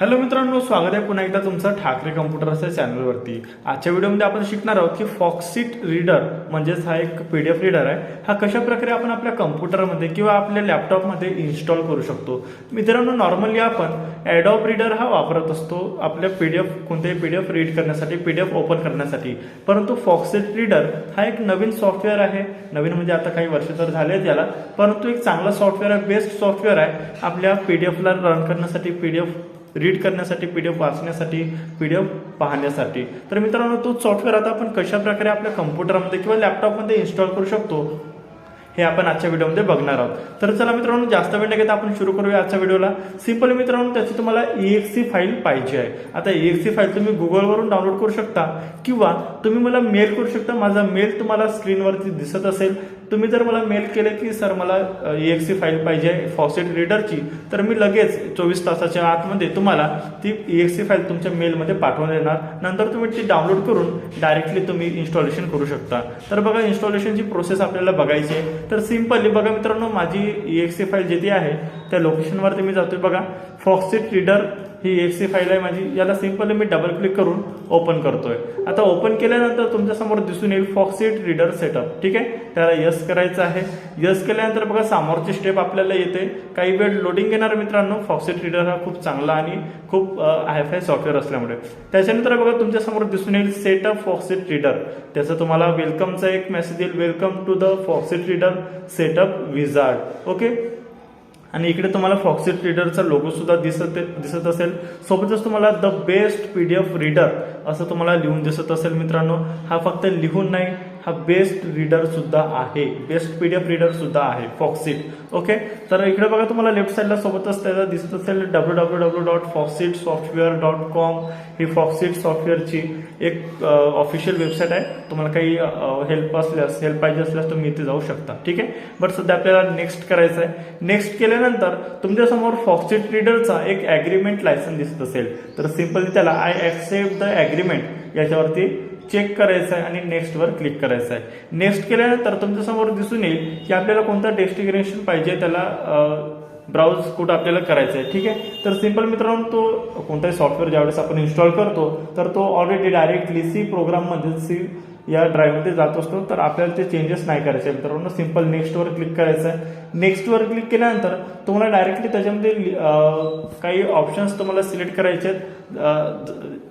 Hello मित्रांनो स्वागत आहे पुन्हा एकदा तुमचं ठाकरे कम्प्युटर असेल चॅनलवरती. आजच्या व्हिडिओमध्ये आपण शिकणार आहोत की फॉक्सिट रीडर म्हणजेच हा एक पी डी एफ रीडर आहे हा कशा प्रकारे आपण आपल्या कम्प्युटरमध्ये किंवा आपल्या लॅपटॉपमध्ये इन्स्टॉल करू शकतो? मित्रांनो नॉर्मली आपण ॲडॉप रीडर हा वापरत असतो आपल्या पी डी एफ कोणतेही पी डी एफ रीड करण्यासाठी पी डी एफ ओपन करण्यासाठी. परंतु फॉक्सिट रीडर हा एक नवीन सॉफ्टवेअर आहे. नवीन म्हणजे आता काही वर्ष तर झाले त्याला याला परंतु एक चांगला सॉफ्टवेअर आहे बेस्ट सॉफ्टवेअर आहे. आपल्या पी डी एफला रन करण्यासाठी पी डी एफ रीड करण्यासाठी पी डी एफ वाचण्यासाठी पी डी एफ पाहण्यासाठी. तर मित्रांनो तो सॉफ्टवेअर आता आपण कशाप्रकारे आपल्या कम्प्युटरमध्ये किंवा लॅपटॉपमध्ये इन्स्टॉल करू शकतो हे आपण आजच्या व्हिडिओमध्ये बघणार आहोत. तर चला मित्रांनो जास्त वेळ न घेता आपण सुरू करूया आजच्या व्हिडिओला. सिंपल मित्रांनो त्याची तुम्हाला सी फाईल पाहिजे आहे. आता सी फाईल तुम्ही गुगलवरून डाउनलोड करू शकता किंवा तुम्ही मला मेल करू शकता. माझा मेल तुम्हाला स्क्रीनवरती दिसत असेल. तुम्ही जर मला मेल केले की सर मला सी फाईल पाहिजे फॉसेट रीडरची तर मी लगेच चोवीस तासाच्या आतमध्ये तुम्हाला ती सी फाईल तुमच्या मेलमध्ये पाठवून देणार. नंतर तुम्ही ती डाउनलोड करून डायरेक्टली तुम्ही इन्स्टॉलेशन करू शकता. तर बघा इन्स्टॉलेशनची प्रोसेस आपल्याला बघायची आहे. तर सिम्पली बघा मित्रांनो माझी सी फाईल जिथे आहे त्या लोकेशनवरती मी जातोय बघा. फॉक्सेट रीडर ही एफ सी फाईल आहे माझी. याला सिम्पली मी डबल क्लिक करून ओपन करतोय. आता ओपन केल्यानंतर तुमच्यासमोर दिसून येईल फॉक्सिट रीडर सेटअप ठीक आहे? त्याला यस करायचं आहे. यस केल्यानंतर बघा समोरची स्टेप आपल्याला येते. काही वेळ लोडिंग घेणार मित्रांनो. फॉक्सिट रीडर हा खूप चांगला आणि खूप हायफाय सॉफ्टवेअर असल्यामुळे. त्याच्यानंतर बघा तुमच्यासमोर दिसून येईल सेटअप फॉक्सिट रीडर त्याचं तुम्हाला वेलकमचा एक मेसेज येईल. Welcome to the Foxit reader setup wizard okay आणि इकडे तुम्हाला फॉक्सिट रीडरचा लोगो सुद्धा दिसत दिसत असेल. सोबतच तुम्हाला the best P D F reader असं तुम्हाला लिहून दिसत असेल मित्रांनो. हा फक्त लिहून नाही हा बेस्ट रीडर सुद्धा आहे. Best P D F reader सुद्धा आहे फॉक्सिट ओके तर इकडे बघा तुम्हाला लेफ्ट साईडला सोबतच त्याचा दिसत असेल W W W dot Foxit software dot com ही फॉक्सिट सॉफ्टवेअरची एक ऑफिशियल वेबसाईट आहे. तुम्हाला काही हेल्प असल्यास हेल्प पाहिजे असल्यास तुम्ही इथे जाऊ शकता. ठीक आहे? बट सध्या आपल्याला नेक्स्ट करायचं आहे नेक्स्ट केल्यानंतर तुमच्यासमोर फॉक्सिट रीडरचा एक ॲग्रीमेंट लायसन दिसत असेल. तर सिम्पली त्याला आय ॲक्सेप्ट द ॲग्रीमेंट याच्यावरती चेक करायचं आहे आणि नेक्स्टवर क्लिक करायचं आहे. नेक्स्ट केल्यानंतर तुमच्यासमोर दिसून येईल की आपल्याला कोणतं डेस्टिनेशन पाहिजे त्याला ब्राउज कुठं आपल्याला करायचं आहे. ठीक आहे? तर सिंपल मित्रांनो तो कोणताही सॉफ्टवेअर ज्यावेळेस आपण इन्स्टॉल करतो तर तो ऑलरेडी डायरेक्टली सी प्रोग्राममध्ये सी या ड्राईव्हमध्ये जात असतो तर आपल्याला ते चेंजेस नाही करायचे. मित्रांनो सिंपल नेक्स्टवर क्लिक करायचं आहे नेक्स्टवर क्लिक केल्यानंतर तुम्हाला डायरेक्टली त्याच्यामध्ये काही ऑप्शन्स तुम्हाला सिलेक्ट करायचे आहेत.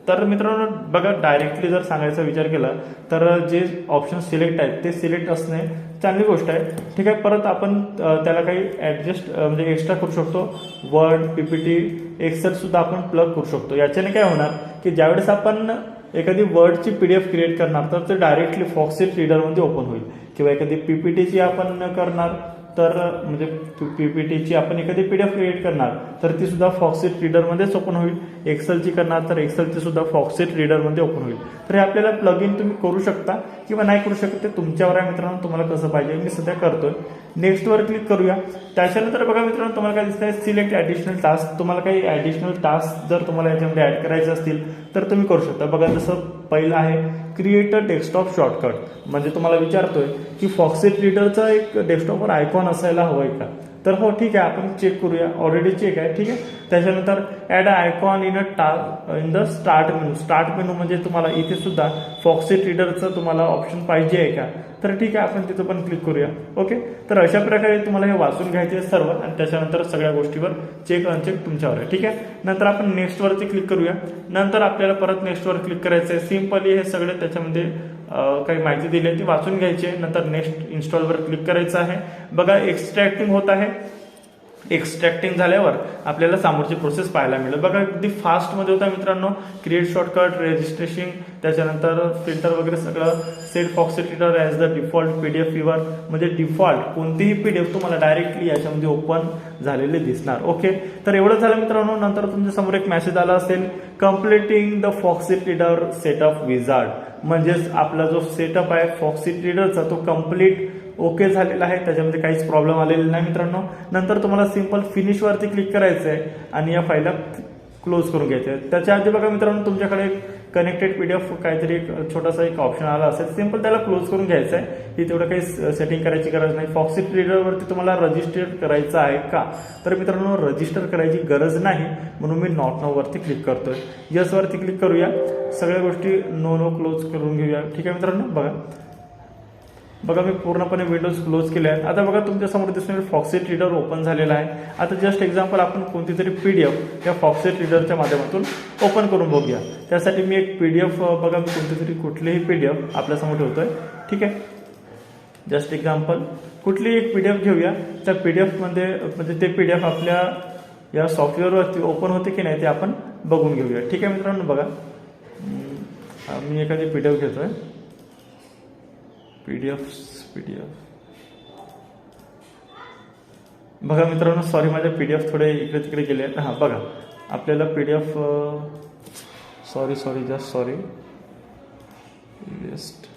तर मित्रांनो बघा डायरेक्टली जर सांगायचा विचार केला तर जे ऑप्शन सिलेक्ट आहेत ते सिलेक्ट असणे चांगली गोष्ट आहे. ठीक आहे परत आपण त्याला काही ॲडजस्ट म्हणजे एक्स्ट्रा करू शकतो. वर्ड पीपीटी टी सुद्धा आपण प्लग करू शकतो. याच्याने काय होणार की ज्यावेळेस आपण एखादी वर्डची पी डी एफ क्रिएट करणार तर ते डायरेक्टली फॉक्सिट रीडरमध्ये ओपन होईल. किंवा एखादी पीपीटीची आपण करणार. तर म्हणजे पीपीटीची आपण एखादी पी डी एफ क्रिएट करणार तर ती सुद्धा फॉक्सेट रीडरमध्येच ओपन होईल. एक्सेलची करणार तर एक्सेलची सुद्धा फॉक्सेट रीडरमध्ये ओपन होईल. तर हे आपल्याला प्लग इन तुम्ही करू शकता किंवा नाही करू शकत ते तुमच्यावर आहे मित्रांनो तुम्हाला कसं पाहिजे मी सध्या करतोय. नेक्स्टवर क्लिक करूया. त्याच्यानंतर बघा मित्रांनो तुम्हाला काय दिसतंय? सिलेक्ट ॲडिशनल टास्क तुम्हाला काही ॲडिशनल टास्क जर तुम्हाला याच्यामध्ये ॲड करायचे असतील तर तुम्ही करू शकता. बघा जसं पहिलं आहे क्रिएट अ डेस्कटॉप शॉर्टकट म्हणजे तुम्हाला विचारतोय की फॉक्सिट रीडरचा एक डेस्कटॉपवर आयकॉन असायला हवं आहे का? तर हो ठीक आहे आपण चेक करूया. ऑलरेडी चेक आहे ठीक आहे? त्याच्यानंतर ॲड आयकॉन इन अ टा in the start menu start menu म्हणजे तुम्हाला इथे सुद्धा फॉक्सी रिडरचं तुम्हाला ऑप्शन पाहिजे आहे का? तर ठीक आहे आपण तिथं पण क्लिक करूया. ओके तर अशा प्रकारे तुम्हाला हे वाचून घ्यायचे सर्व आणि त्याच्यानंतर सगळ्या गोष्टीवर चेक अनचेक तुमच्यावर आहे ठीक आहे? नंतर आपण नेक्स्टवरती क्लिक करूया. नंतर आपल्याला परत नेक्स्टवर क्लिक करायचं आहे सिम्पली हे सगळे त्याच्यामध्ये काही माहिती दिली आहे ती वाचून घ्यायची आहे. नंतर नेक्स्ट इन्स्टॉलवर क्लिक करायचं आहे. बघा एक्स्ट्रॅक्टिंग होत आहे. एक्स्ट्रॅक्टिंग झाल्यावर आपल्याला समोरची प्रोसेस पाहायला मिळेल. बघा अगदी फास्टमध्ये होता मित्रांनो. क्रिएट शॉर्टकट रजिस्ट्रेशन त्याच्यानंतर फिल्टर वगैरे सगळं. Set Foxit reader as the default P D F viewer म्हणजे डिफॉल्ट कोणतीही पी डी एफ तुम्हाला डायरेक्टली याच्यामध्ये ओपन झालेले दिसणार. ओके तर एवढं झालं मित्रांनो. नंतर तुमच्यासमोर एक मेसेज आला असेल completing the Foxit reader setup wizard म्हणजेच आपला जो सेटअप आहे फॉक्सिट रिडरचा तो कंप्लीट ओके झालेला आहे त्याच्यामध्ये काहीच प्रॉब्लेम आलेला नाही मित्रांनो. नंतर तुम्हाला सिंपल फिनिशवरती क्लिक करायचं आहे आणि या फाईलला क्लोज करून घ्यायचं आहे त्याच्या आधी बघा मित्रांनो तुमच्याकडे कनेक्टेड पी डी एफ काहीतरी एक छोटासा एक ऑप्शन आला असेल सिंपल त्याला क्लोज करून घ्यायचं आहे ही तेवढं काही सेटिंग करायची गरज नाही. फॉक्सिट रीडरवरती तुम्हाला रजिस्टर करायचं आहे का? तर मित्रांनो रजिस्टर करायची गरज नाही म्हणून मी नॉट नोवरती क्लिक करतोय. आहे यसवरती क्लिक करूया. सगळ्या गोष्टी नो नो क्लोज करून घेऊया. ठीक आहे मित्रांनो? बघा. बघा मी पूर्णपणे विंडोज क्लोज केले आहेत. आता बघा तुमच्यासमोर दिसून फॉक्सेट रीडर ओपन झालेला आहे. आता जस्ट एक्झाम्पल आपण कोणती तरी पी डी एफ या फॉक्सेट रीडरच्या माध्यमातून ओपन करून बघूया. त्यासाठी मी एक पी डी एफ बघा मी कोणती तरी कुठलीही पी डी एफ आपल्यासमोर ठेवतोय. ठीक आहे? जस्ट एक्झाम्पल कुठलीही एक पी डी एफ घेऊया. त्या पी डी एफमध्ये म्हणजे ते पी डी एफ आपल्या या सॉफ्टवेअरवरती ओपन होते की नाही ते आपण बघून घेऊया. ठीक आहे मित्रांनो बघा. मी एखादी पी डी एफ आहे P D F P D F बघा मित्रांनो सॉरी माझ्या पी डी एफ थोडे इकडे तिकडे गेले आहेत. हां बघा. आपल्याला P D F sorry sorry just sorry list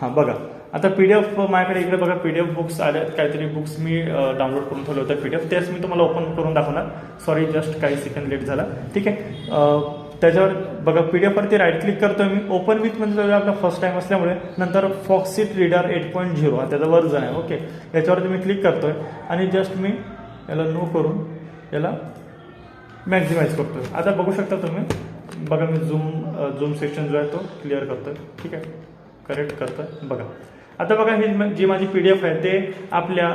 हां बघा. आता पी डी एफ माझ्याकडे इकडे बघा पी डी एफ बुक्स आल्या काहीतरी बुक्स मी डाउनलोड करून ठेवले होते पी डी एफ तेच मी तुम्हाला ओपन करून दाखवणार. सॉरी जस्ट काही सेकंड लेट झाला. ठीक आहे. त्याच्यावर बघा पी डी एफवरती राईट क्लिक करतो मी. ओपन विथ म्हणजे आपला फर्स्ट टाईम असल्यामुळे नंतर Foxit reader eight point zero हा त्याचा वर्जन आहे ओके याच्यावरती मी क्लिक करतोय आणि जस्ट मी याला नो करून याला मॅक्झिमाइज करतोय. आता बघू शकता तुम्ही बघा मी झूम झूम सेक्शन जो आहे तो क्लिअर करतोय. ठीक आहे? करेक्ट करतोय. बघा. आता बघा ही म- जी माझी पी डी एफ आहे ते आपल्या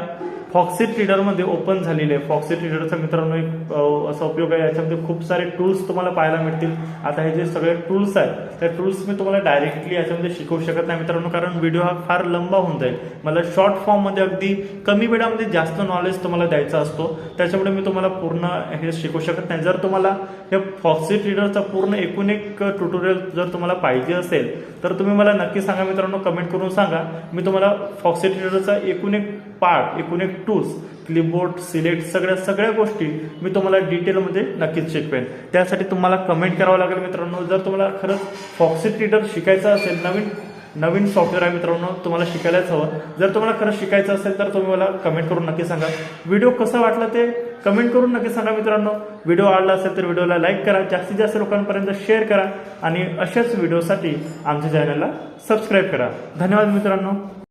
फॉक्सिट रीडरमध्ये ओपन झालेले आहे. फॉक्सिट रीडरचा मित्रांनो एक असा उपयोग आहे. याच्यामध्ये खूप सारे टूल्स तुम्हाला पाहायला मिळतील. आता हे जे सगळे टूल्स आहेत त्या टूल्स मी तुम्हाला डायरेक्टली याच्यामध्ये शिकवू शकत नाही मित्रांनो कारण व्हिडिओ हा फार लंबा होऊन जाईल. मला शॉर्ट फॉर्ममध्ये अगदी कमी वेळामध्ये जास्त नॉलेज तुम्हाला द्यायचा असतो. त्याच्यामुळे मी तुम्हाला पूर्ण हे शिकू शकत नाही. जर तुम्हाला हे फॉक्सिट रीडरचा पूर्ण एकूण एक ट्युटोरियल जर तुम्हाला पाहिजे असेल तर तुम्ही मला नक्की सांगा मित्रांनो. कमेंट करून सांगा. मी तुम्हाला फॉक्सिट रीडरचा एकूण एक पार्ट एकूण एक टूल्स क्लिपबोर्ड सिलेक्ट सगळ्या सगळ्या गोष्टी मी तुम्हाला डिटेलमध्ये नक्कीच शिकवेन. त्यासाठी तुम्हाला कमेंट करावं लागेल मित्रांनो. जर तुम्हाला खरंच फॉक्सिट रीडर शिकायचं असेल नवीन नवीन सॉफ्टवेअर आहे मित्रांनो तुम्हाला शिकायलाच हवं. जर तुम्हाला खरंच शिकायचं असेल तर तुम्ही मला कमेंट करून नक्की सांगा. व्हिडिओ कसा वाटला ते कमेंट करून नक्की सांगा मित्रांनो. व्हिडिओ आवडला असेल तर व्हिडिओला लाईक करा. जास्तीत जास्त लोकांपर्यंत शेअर करा. आणि अशाच व्हिडिओसाठी आमच्या चॅनलला सबस्क्राईब करा. धन्यवाद मित्रांनो.